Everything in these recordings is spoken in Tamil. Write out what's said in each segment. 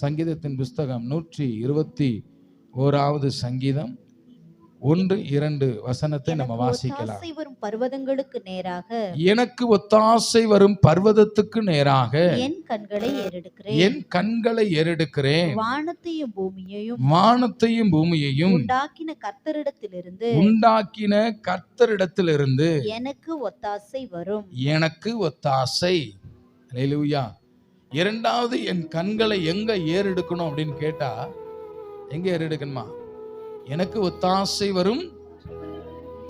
சங்கீதத்தின் புஸ்தகம் நூற்றி இருபத்தி ஓராவது சங்கீதம். ஒன்று இரண்டு வசனத்தை நம்ம வாசிக்கலாம். வரும் பர்வதங்களுக்கு நேராக. எனக்கு ஒத்தாசை வரும் பர்வதத்துக்கு நேராக. என் கண்களை ஏறெடுக்கிறேன். என் கண்களை ஏறெடுக்கிறேன். வானத்தையும் பூமியையும் வானத்தையும் பூமியையும் உண்டாக்கின கர்த்தரிடத்திலிருந்து உண்டாக்கின கர்த்தரிடத்திலிருந்து எனக்கு ஒத்தாசை வரும். எனக்கு ஒத்தாசை. அல்லேலூயா இரண்டாவது என் கண்களை எங்க ஏறெடுக்கணும் அப்படின்னு கேட்டா எங்க ஏறெடுக்கணுமா? எனக்கு ஒத்தாசை வரும்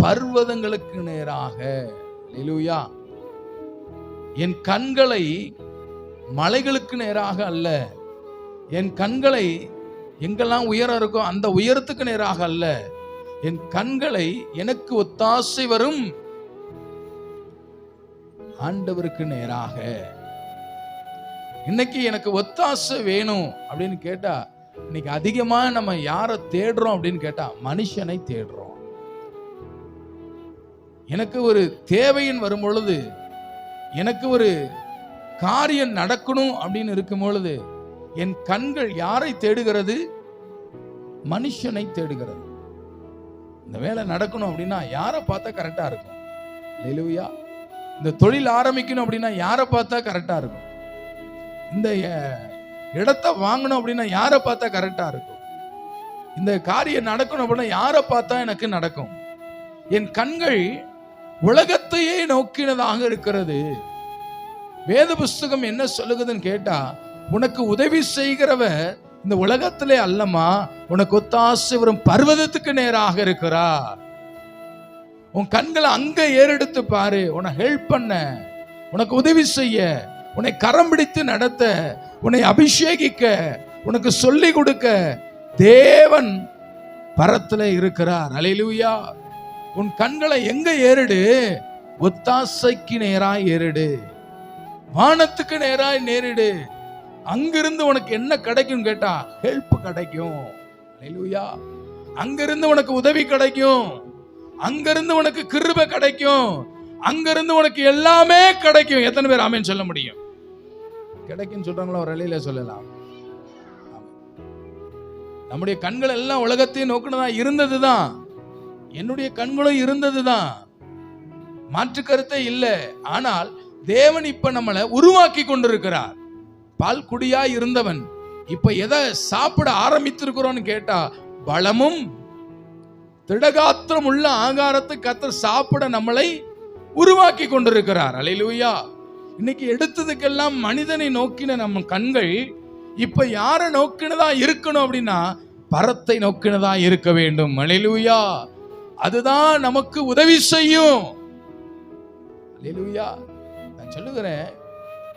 பர்வதங்களுக்கு நேராக. அல்லேலூயா என் கண்களை மலைகளுக்கு நேராக அல்ல. என் கண்களை எங்கெல்லாம் உயரம் இருக்கோ அந்த உயரத்துக்கு நேராக அல்ல. என் கண்களை எனக்கு ஒத்தாசை வரும் ஆண்டவருக்கு நேராக. இன்னைக்கு எனக்கு ஒத்தாசை வேணும் அப்படின்னு கேட்டா இன்னைக்கு அதிகமா நம்ம யாரை தேடுறோம் அப்படின்னு கேட்டா மனுஷனை தேடுறோம். எனக்கு ஒரு தேவையின் வரும் பொழுது எனக்கு ஒரு காரியம் நடக்கணும் அப்படின்னு இருக்கும் பொழுது என் கண்கள் யாரை தேடுகிறது? மனுஷனை தேடுகிறது. இந்த வேலை நடக்கணும் அப்படின்னா யாரை பார்த்தா கரெக்டா இருக்கும்? லெலுவியா இந்த தொழில் ஆரம்பிக்கணும் அப்படின்னா யாரை பார்த்தா கரெக்டா இருக்கும்? இந்த இடத்த வாங்கணும் அப்படின்னா யாரை பார்த்தா கரெக்டாக இருக்கும்? இந்த காரியம் நடக்கணும் அப்படின்னா யாரை பார்த்தா எனக்கு நடக்கும்? என் கண்கள் உலகத்தையே நோக்கினதாக இருக்கிறது. வேத புஸ்தகம் என்ன சொல்லுகுதுன்னு கேட்டா உனக்கு உதவி செய்கிறவ இந்த உலகத்திலே அல்லமா உனக்கு ஒத்தாசை வரும் பர்வதத்துக்கு நேராக இருக்கிறா உன் கண்களை அங்க ஏறெடுத்து பாரு உன ஹெல்ப் பண்ண உனக்கு உதவி செய்ய. உன்னை கரம் பிடித்து நடத்த உன்னை அபிஷேகிக்க உனக்கு சொல்லி கொடுக்க தேவன் பரத்துல இருக்கிறார். அலையிலுயா உன் கண்களை எங்க ஏறிடு? ஒத்தாசைக்கு நேராய் ஏறிடு. வானத்துக்கு நேராய் நேரிடு. அங்கிருந்து உனக்கு என்ன கிடைக்கும் கேட்டா ஹெல்ப் கிடைக்கும். அலையிலுயா அங்கிருந்து உனக்கு உதவி கிடைக்கும். அங்கிருந்து உனக்கு கிருப கிடைக்கும். அங்கிருந்து உனக்கு எல்லாமே கிடைக்கும். எத்தனை பேர் ஆமேன்னு சொல்ல முடியும்? கிடைக்குன்னு சொல்றாங்களோ ஒரு அலையில சொல்லலாம். நம்முடைய கண்கள் எல்லாம் உலகத்தையும் நோக்கினதா இருந்ததுதான். என்னுடைய கண்களும் இருந்தது தான் மாற்று கருத்தே இல்லை. ஆனால் தேவன் இப்ப நம்மளை உருவாக்கி கொண்டிருக்கிறார். பால் குடியா இருந்தவன். இப்ப எதை சாப்பிட ஆரம்பித்திருக்கிறோம்னு கேட்டா பலமும் திடகாத்திரம் உள்ள ஆகாரத்தை கத்தர் சாப்பிட நம்மளை உருவாக்கி கொண்டிருக்கிறார். அலையிலூயா. இன்னைக்கு எடுத்ததுக்கெல்லாம் மனிதனை நோக்கின நம்ம கண்கள் இப்ப யாரை நோக்கினதா இருக்கணும் அப்படின்னா பரத்தை நோக்கினதா இருக்க வேண்டும். அலையிலூயா அதுதான் நமக்கு உதவி செய்யும். நான் சொல்லுகிறேன்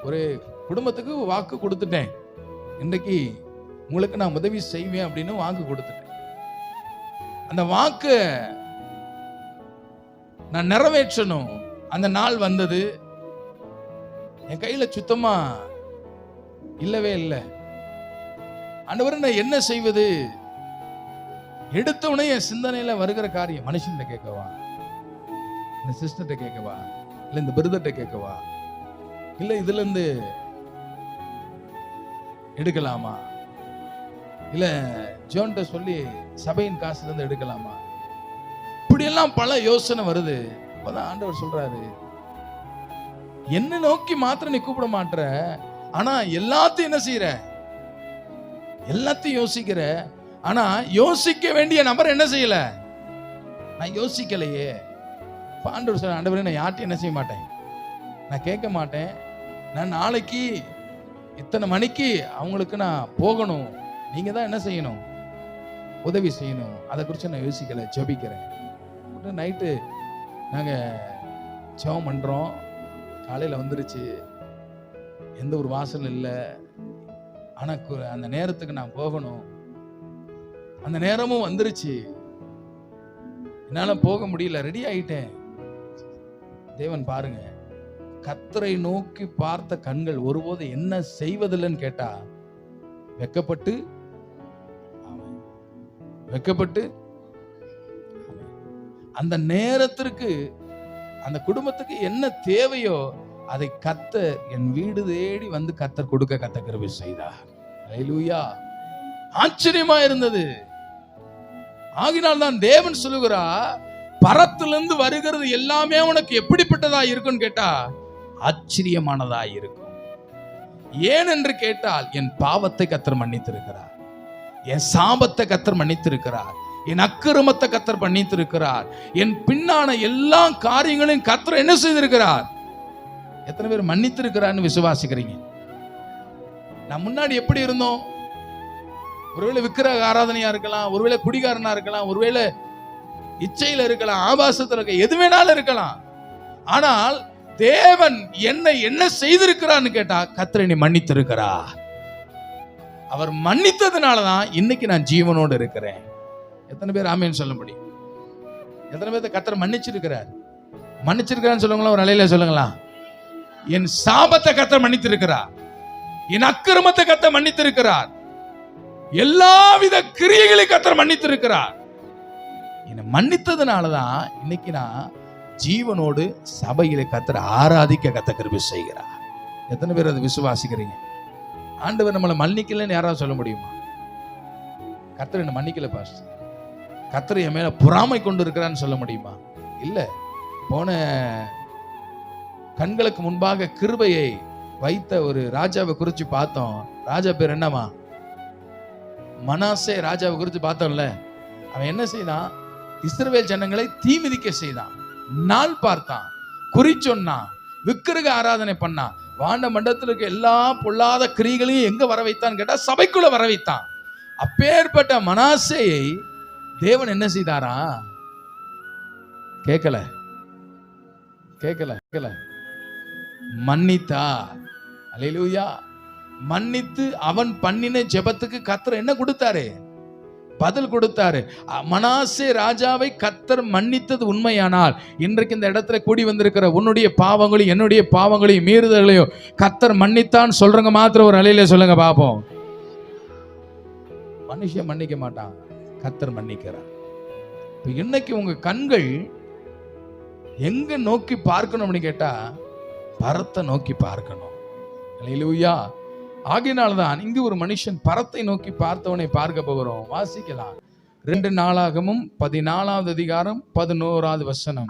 ஒரு குடும்பத்துக்கு வாக்கு கொடுத்துட்டேன். இன்றைக்கு உங்களுக்கு நான் உதவி செய்வேன் அப்படின்னு வாக்கு கொடுத்துட்டேன். அந்த வாக்கு நான் நிறைவேற்றணும். அந்த நாள் வந்தது. என் கையில சுத்தமா இல்லவே இல்லை. ஆண்டவர் நான் என்ன செய்வது? எடுத்த உடனே என் சிந்தனையில வருகிற காரியம் மனுஷன்கிட்ட கேட்கவா? இந்த சிஸ்டர்கிட்ட கேட்கவா? இல்ல இந்த பிரதர்கிட்ட கேட்கவா? இல்ல இதுல இருந்து எடுக்கலாமா? இல்ல ஜோன்ட்ட சொல்லி சபையின் காசுல இருந்து எடுக்கலாமா? இப்படியெல்லாம் பல யோசனை வருது. அப்பதான் ஆண்டவர் சொல்றாரு என்ன நோக்கி மாத்திரம் நீ கூப்பிட மாட்ற? ஆனா எல்லாத்தையும் என்ன செய்யற எல்லாத்தையும் யோசிக்கிற. ஆனா யோசிக்க வேண்டிய நபர் என்ன செய்யல? நான் யோசிக்கலையே. பாண்டூர் சார் ஆண்டவரே நான் யார்ட்டையும் என்ன செய்ய மாட்டேன். நான் கேட்க மாட்டேன். நான் நாளைக்கு இத்தனை மணிக்கு அவங்களுக்கு நான் போகணும். நீங்கள் தான் என்ன செய்யணும்? உதவி செய்யணும். அதை குறித்து நான் யோசிக்கலை ஜெபிக்கிறேன். நைட்டு நாங்கள் ஜபம் பண்ணுறோம் காலையில் வந்துருச்சு. எந்த ஒரு வாசல் இல்லை. ஆனால் அந்த நேரத்துக்கு நான் போகணும். அந்த நேரமும் வந்துருச்சு. என்னால் போக முடியல. ரெடி ஆயிட்டேன். தேவன் பாருங்க. கத்தரை நோக்கி பார்த்த கண்கள் ஒருபோது என்ன செய்வதில்லைன்னு கேட்டா வெக்கப்பட்டு வெக்கப்பட்டு அந்த நேரத்திற்கு அந்த குடும்பத்துக்கு என்ன தேவையோ அதை கத்தர் என் வீடு தேடி வந்து கத்தர் கொடுக்க கத்த கருவி செய்தார். ஆச்சரியமா இருந்தது. ஆகினால் தான் தேவன் சொல்லுகிறா பரத்திலிருந்து வருகிறது எல்லாமே உனக்கு எப்படிப்பட்டதா இருக்கும்னு கேட்டா ஆச்சரியமானதா இருக்கும். ஏன் என்று கேட்டால் என் பாவத்தை கத்தர் மன்னித்திருக்கிறார். என் சாபத்தை கத்தர் மன்னித்திருக்கிறார். என் அக்கிரமத்தை கத்தர் பண்ணித்திருக்கிறார். என் பின்னான எல்லா காரியங்களையும் கத்தர் என்ன செய்திருக்கிறார்? எத்தனை பேர் மன்னித்திருக்கிறார்னு விசுவாசிக்கிறீங்க? நான் முன்னாடி எப்படி இருந்தோம்? ஒருவேளை விக்கிரக ஆராதனையா இருக்கலாம் ஒருவேளை குடிகாரனா இருக்கலாம் ஒருவேளை இச்சையில இருக்கலாம் ஆபாசத்துல இருக்க எது வேணாலும் இருக்கலாம். ஆனால் தேவன் என்னை என்ன செய்திருக்கிறான்னு கேட்டா கத்திர நீ மன்னித்திருக்கிறா அவர் மன்னித்ததுனால தான் இன்னைக்கு நான் ஜீவனோடு இருக்கிறேன். எத்தனை பேர் ஆமேன்னு சொல்ல முடியும்? எத்தனை பேர்த்த கத்தர் மன்னிச்சிருக்கிறார்? மன்னிச்சிருக்கிறான்னு சொல்லுங்களா? ஒரு அலையில சொல்லுங்களா என் சாபத்தை கத்த மன்னித்திருக்கிறார். என் அக்கிரமத்தை கத்த மன்னித்திருக்கிறார். எல்லாவித கிரியைகளை கத்தர் மன்னித்திருக்கிறார். என்னை மன்னித்ததுனாலதான் இன்னைக்கு நான் ஜீவனோடு சபையில கத்தர் ஆராதிக்க கத்த கிருபை செய்கிறார். எத்தனை பேர் அதை விசுவாசிக்கிறீங்க? ஆண்டவர் நம்மளை மன்னிக்கலன்னு யாராவது சொல்ல முடியுமா? கத்தர் என்ன மன்னிக்கல பாஸ்டர். கத்தர் என் பொறாமை கொண்டு இருக்கிறான்னு சொல்ல முடியுமா? இல்லை. போன கண்களுக்கு முன்பாக கிருபையை வைத்த ஒரு ராஜாவை குறித்து பார்த்தோம். ராஜா பேர் என்னவா மனாசே ராஜாவை குறித்து பார்த்தோம்ல. அவன் என்ன செய்தான்? இஸ்ரவேல் ஜனங்களை தீமிதிக்க செய்தான். நாள் பார்த்தான். குறி சொன்னான். விக்கிரக ஆராதனை பண்ணான். வாண்ட மண்டலத்தில் இருக்க எல்லா பொல்லாத கிரிகளையும் எங்க வர வைத்தான்னு கேட்டா சபைக்குள்ள வர வைத்தான் அப்பேற்பட்ட மனாசையை தேவன் என்ன செய்தாரா? கேட்கல கேட்கல கேட்கல மன்னித்தா. அலையிலூயா. மன்னித்து அவன் பண்ணின ஜெபத்துக்கு கத்தர் என்ன கொடுத்தாரு? பதில் கொடுத்தாரு. மனாசே ராஜாவை கத்தர் மன்னித்தது உண்மையானால் இன்றைக்கு இந்த இடத்துல கூடி வந்திருக்கிற உன்னுடைய பாவங்களையும் என்னுடைய பாவங்களையும் மீறுதல்களையும் கத்தர் மன்னித்தான் சொல்றங்க மாத்திரம் ஒரு அலையில சொல்லுங்க பாப்போம். மனுஷன் மன்னிக்க மாட்டான். கத்தர் மன்னிக்கிறார். இப்ப இன்னைக்கு உங்க கண்கள் எங்க நோக்கி பார்க்கணும்னு கேட்டா பரத்தை நோக்கி பார்க்கணும். அல்லேலூயா ஆகையினால்தான் இங்கு ஒரு மனுஷன் பரத்தை நோக்கி பார்த்தவனை பார்க்க போகிறோம். வாசிக்கலாம். ரெண்டு நாளாகமும் பதினாலாவது அதிகாரம் பதினோராவது வசனம்.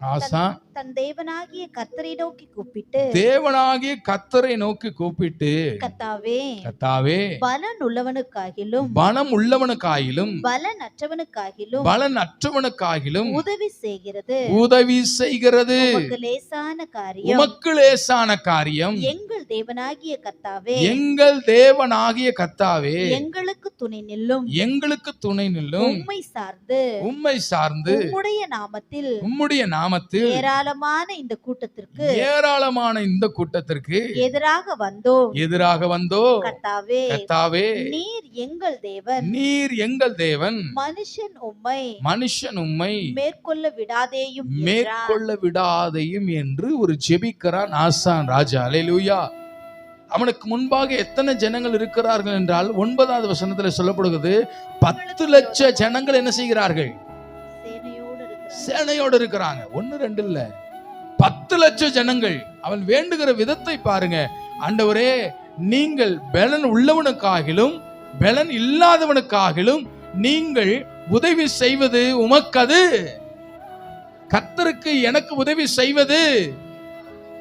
ஆசா. தன் தேவனாகிய கர்த்தரை நோக்கி கூப்பிட்டு தேவனாகிய கத்தரை நோக்கி கூப்பிட்டு கத்தாவே கத்தாவே பலன் உள்ளவனுக்காகிலும் பணம் உள்ளவனுக்காயிலும் பலன் அற்றவனுக்காகிலும் பலன் அற்றவனுக்காகிலும் உதவி செய்கிறது. உதவி செய்கிறது. லேசான காரியம். உமக்கு லேசான காரியம். எங்கள் தேவனாகிய கர்த்தாவே எங்கள் தேவனாகிய கத்தாவே எங்களுக்கு துணை நில்லும். எங்களுக்கு துணை நில்லும். உம்மை சார்ந்து உம்மை சார்ந்து உம்முடைய நாமத்தில் உம்முடைய நாமத்தில் ஏராளமான இந்த கூட்டத்திற்கு ஏராளமான இந்த கூட்டத்திற்கு எதிராக வந்தோம். எதிராக வந்தோ கர்த்தாவே நீர் எங்கள் தேவன். நீர் எங்கள் தேவன். மனுஷன் உம்மை மனுஷன் உம்மை மேற்கொள்ள விடாதேயும். மேற்கொள்ள விடாதையும் என்று ஒரு ஜெபிக்கிறான் ஆசான் ராஜா. அலையிலூயா அவனுக்கு முன்பாக எத்தனை ஜனங்கள் இருக்கிறார்கள் என்றால் ஒன்பதாவது வசனத்துல சொல்லப்படுகிறது பத்து லட்ச ஜனங்கள் என்ன செய்கிறார்கள்? சேனையோடு இருக்கிறாங்க. ஒன்னு ரெண்டு இல்லை. பத்து லட்சம் ஜனங்கள் அவன் வேண்டுகிற விதத்தை பாருங்க. ஆண்டவரே நீங்கள் பலன் உள்ளவனுக்காகிலும் பலன் இல்லாதவனுக்காகிலும் நீங்கள் உதவி செய்வது உமக்கது. கத்தருக்கு எனக்கு உதவி செய்வது.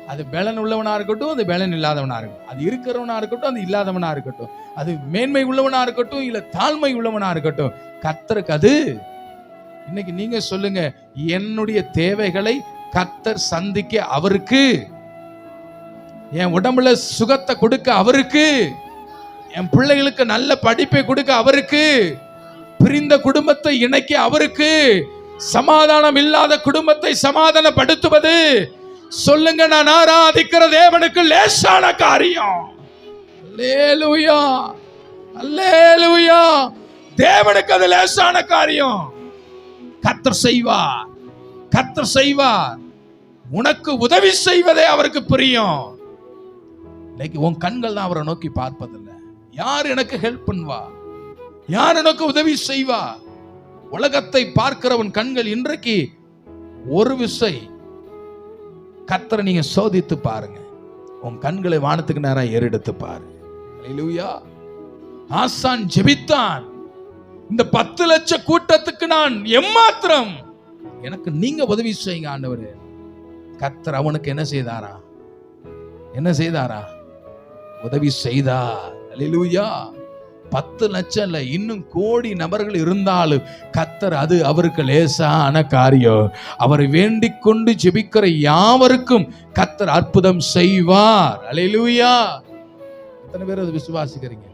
அது பலன் உள்ளவனா இருக்கட்டும் அது பலன் இல்லாதவனா இருக்கட்டும். அது இருக்கிறவனா இருக்கட்டும் அது இல்லாதவனா இருக்கட்டும். அது மேன்மை உள்ளவனா இருக்கட்டும் இல்ல தாழ்மை உள்ளவனா இருக்கட்டும். கத்தருக்கு அது இன்னைக்கு நீங்க சொல்லுங்க என்னுடைய தேவைகளை கத்தர் சந்திக்க அவருக்கு? என் உடம்புல சுகத்தை கொடுக்க அவருக்கு? என் பிள்ளைகளுக்கு நல்ல படிப்பை கொடுக்க அவருக்கு? பிரிந்த குடும்பத்தை இணைக்க அவருக்கு? சமாதானம் இல்லாத குடும்பத்தை சமாதானப்படுத்துவது? சொல்லுங்க நான் ஆராதிக்கிற தேவனுக்கு லேசான காரியம். அல்லேலூயா அல்லேலூயா. தேவனுக்கு அது லேசான காரியம். கத்தர் செய்வார். கத்தர் செய்வார். உனக்கு உதவி செய்வதே அவருக்கு பிரியம். இன்னைக்கு உன் கண்கள் தான் அவரை நோக்கி பார்ப்பதில்லை. யார் எனக்கு ஹெல்ப் பண்ணுவா? யார் எனக்கு உதவி செய்வா? உலகத்தை பார்க்கிறவன் கண்கள் இன்றைக்கு ஒரு விசை. கத்தரை நீங்க சோதித்து பாருங்க. உன் கண்களை வானத்துக்கு நேரம் ஏறெடுத்து பாருங்க ஆசான் ஜெபித்தான். இந்த பத்து லட்ச கூட்டத்துக்கு நான் எம்மாத்திரம்? எனக்கு நீங்க உதவி செய்யுங்க ஆண்டவர். கத்தர் அவனுக்கு என்ன செய்தாரா? என்ன செய்தாரா? உதவி செய்தா அலிலூயா பத்து லட்சம் இல்ல இன்னும் கோடி நபர்கள் இருந்தாலும் கத்தர் அது அவருக்கு லேசான காரியம். அவரை வேண்டிக் கொண்டு ஜெபிக்கிற யாவருக்கும் கத்தர் அற்புதம் செய்வார். அல்லேலூயா எத்தனை பேர் அது விசுவாசிக்கிறீங்க?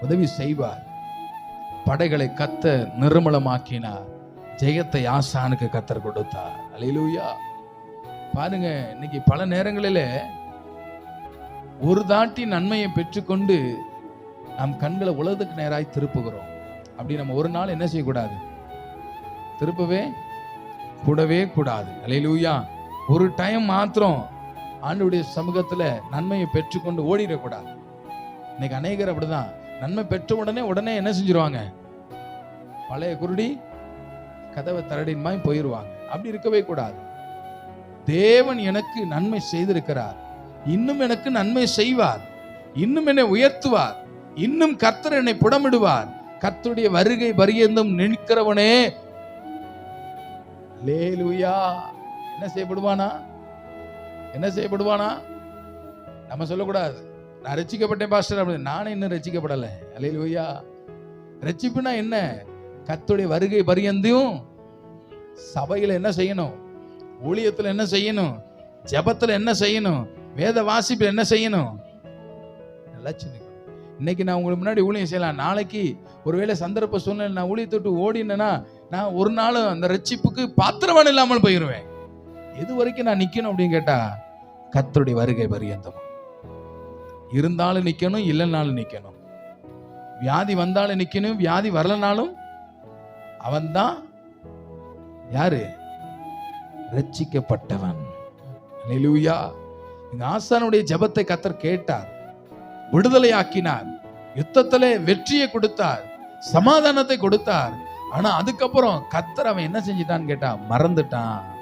உதவி செய்வார். படைகளை கத்த நிர்மலமாக்கினார். ஜெயத்தை ஆசானுக்கு கத்தர் கொடுத்தார். அலையிலூயா பாருங்க இன்னைக்கு பல நேரங்களில் ஒரு தாட்டி நன்மையை பெற்றுக்கொண்டு நம் கண்களை உலகத்துக்கு நேராய் திருப்புகிறோம். அப்படி நம்ம ஒரு நாள் என்ன செய்யக்கூடாது? திருப்பவே கூடவே கூடாது. அலையிலூயா ஒரு டைம் மாத்திரம் ஆண்டுடைய சமூகத்தில் நன்மையை பெற்றுக்கொண்டு ஓடிடக்கூடாது. இன்னைக்கு அநேகர் அப்படிதான். நன்மை பெற்ற உடனே உடனே என்ன செஞ்சிருவாங்க? பழைய குருடி கதவை தரடின்மாய் போயிடுவாங்க அப்படி இருக்கவே கூடாது. தேவன் எனக்கு நன்மை செய்திருக்கிறார். இன்னும் எனக்கு நன்மை செய்வார். இன்னும் என்னை உயர்த்துவார். இன்னும் கர்த்தர் என்னை புடமிடுவார். கர்த்தருடைய வருகை பரியந்தம் நிற்கிறவனே. லேலுயா என்ன செய்யப்படுவானா? என்ன செய்யப்படுவானா? நம்ம சொல்லக்கூடாது. நான் ரசிக்கப்பட்டேன் பாஸ்டர் அப்படின்னு. நானே இன்னும் ரட்சிக்கப்படலை. ஓய்யா ரசிப்புனா என்ன? கத்துடைய வருகை பரியந்தையும் சபையில் என்ன செய்யணும்? ஊழியத்தில் என்ன செய்யணும்? ஜபத்தில் என்ன செய்யணும்? வேத வாசிப்பில் என்ன செய்யணும்? நல்லா சின்ன இன்னைக்கு நான் உங்களுக்கு முன்னாடி ஊழியம் செய்யலாம். நாளைக்கு ஒருவேளை சந்தர்ப்ப சூழ்நிலை நான் ஊழியத்தை விட்டு ஓடினேன்னா நான் ஒரு நாள் அந்த ரட்சிப்புக்கு பாத்திரவான் இல்லாமல் போயிடுவேன் எது வரைக்கும் நான் நிற்கணும் அப்படின்னு கேட்டா கத்தருடைய வருகை பரியந்தம். இருந்தாலும் நிற்கணும் இல்லைனாலும் நிற்கணும் வியாதி வந்தாலும் நிற்கணும் வியாதி வரலனாலும் அவன்தான் யாரு? ரட்சிக்கப்பட்டவன். அல்லேலூயா எங்க ஆசானுடைய ஜெபத்தை கத்தர் கேட்டார். விடுதலையாக்கினார். யுத்தத்திலே வெற்றியை கொடுத்தார். சமாதானத்தை கொடுத்தார். ஆனா அதுக்கப்புறம் கத்தர் அவன் என்ன செஞ்சிட்டான்னு கேட்டா மறந்துட்டான்.